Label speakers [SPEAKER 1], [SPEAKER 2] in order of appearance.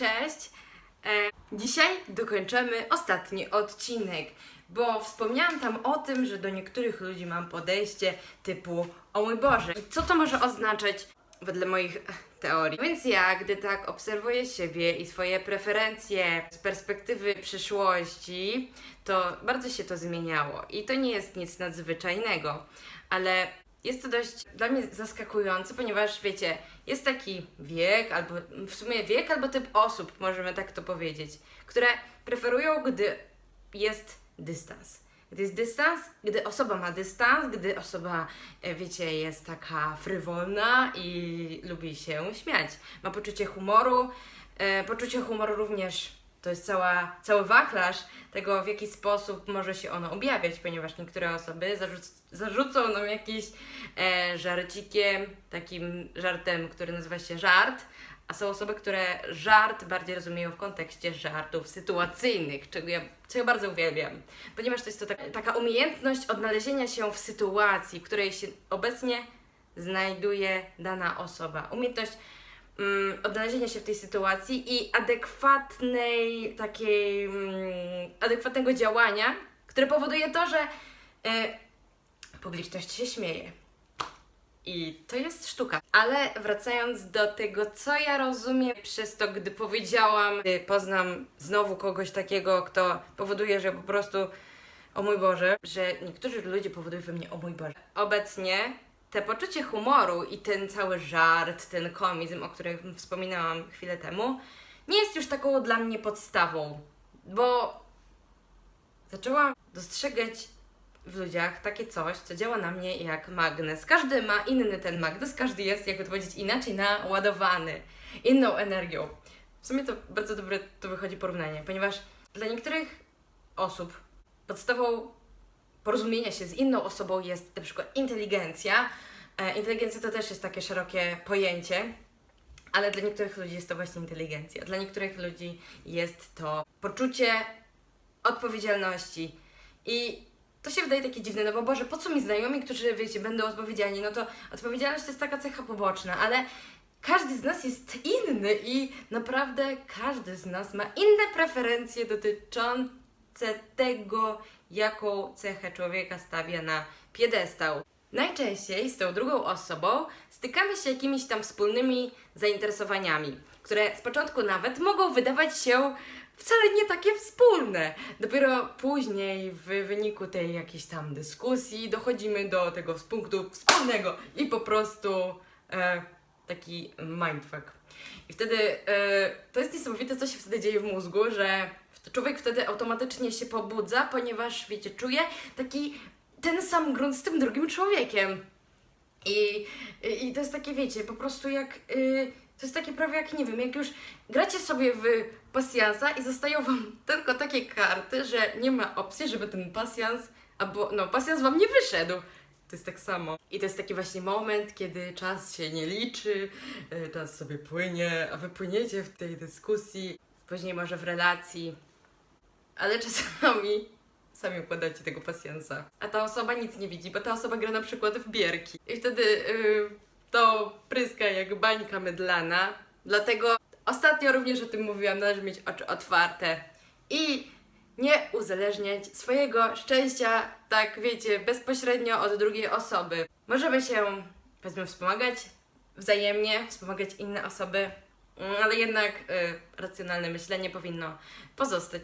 [SPEAKER 1] Cześć! E, dzisiaj dokończymy ostatni odcinek, bo wspomniałam tam o tym, że do niektórych ludzi mam podejście typu o mój Boże, i co to może oznaczać wedle moich teorii? Więc ja, gdy tak obserwuję siebie i swoje preferencje z perspektywy przyszłości, to bardzo się to zmieniało i to nie jest nic nadzwyczajnego, ale jest to dość dla mnie zaskakujące, ponieważ wiecie, jest taki wiek, albo w sumie wiek, albo typ osób, możemy tak to powiedzieć, które preferują, gdy jest dystans. Gdy jest dystans, gdy osoba ma dystans, gdy osoba, e, wiecie, jest taka frywolna i lubi się śmiać. Ma poczucie humoru. E, poczucie humoru również to jest cała, cały wachlarz tego, w jaki sposób może się ono objawiać, ponieważ niektóre osoby zarzuc- zarzucą nam jakiś e, żarcikiem, takim żartem, który nazywa się żart, a są osoby, które żart bardziej rozumieją w kontekście żartów sytuacyjnych, czego ja, co ja bardzo uwielbiam, ponieważ to jest to tak, taka umiejętność odnalezienia się w sytuacji, w której się obecnie znajduje dana osoba. Umiejętność mm, odnalezienia się w tej sytuacji i adekwatnej takiej, mm, adekwatnego działania, które powoduje to, że e, publiczność się śmieje. I to jest sztuka. Ale wracając do tego, co ja rozumiem przez to, gdy powiedziałam, gdy poznam znowu kogoś takiego, kto powoduje, że po prostu o mój Boże, że niektórzy ludzie powodują we mnie o mój Boże. Obecnie te poczucie humoru i ten cały żart, ten komizm, o którym wspominałam chwilę temu, nie jest już taką dla mnie podstawą, bo zaczęłam dostrzegać w ludziach takie coś, co działa na mnie jak magnes. Każdy ma inny ten magnes, każdy jest, jakby to powiedzieć, inaczej naładowany, inną energią. W sumie to bardzo dobre to wychodzi porównanie, ponieważ dla niektórych osób podstawą porozumienia się z inną osobą jest na przykład inteligencja. E, inteligencja to też jest takie szerokie pojęcie, ale dla niektórych ludzi jest to właśnie inteligencja. Dla niektórych ludzi jest to poczucie odpowiedzialności. I to się wydaje takie dziwne, no bo Boże, po co mi znajomi, którzy, wiecie, będą odpowiedzialni? No to odpowiedzialność to jest taka cecha poboczna, ale każdy z nas jest inny i naprawdę każdy z nas ma inne preferencje dotyczące tego, jaką cechę człowieka stawia na piedestał. Najczęściej z tą drugą osobą stykamy się jakimiś tam wspólnymi zainteresowaniami, które z początku nawet mogą wydawać się wcale nie takie wspólne. Dopiero później w wyniku tej jakiejś tam dyskusji dochodzimy do tego punktu wspólnego i po prostu e, taki mindfuck. I wtedy e, to jest niesamowite, co się wtedy dzieje w mózgu, że człowiek wtedy automatycznie się pobudza, ponieważ wiecie, czuje taki ten sam grunt z tym drugim człowiekiem. I, i, to jest takie, wiecie, po prostu jak. y, to jest takie prawie jak, nie wiem, jak już gracie sobie w pasjansa i zostają wam tylko takie karty, że nie ma opcji, żeby ten pasjans, albo no, pasjans wam nie wyszedł. To jest tak samo. I to jest taki właśnie moment, kiedy czas się nie liczy, y, czas sobie płynie, a wy płyniecie w tej dyskusji, później może w relacji, ale czasami sami układacie tego pasjansa. A ta osoba nic nie widzi, bo ta osoba gra na przykład w bierki. I wtedy yy, to pryska jak bańka mydlana. Dlatego ostatnio również o tym mówiłam, należy mieć oczy otwarte i nie uzależniać swojego szczęścia, tak wiecie, bezpośrednio od drugiej osoby. Możemy się, powiedzmy, wspomagać wzajemnie, wspomagać inne osoby, mm, ale jednak y, racjonalne myślenie powinno pozostać.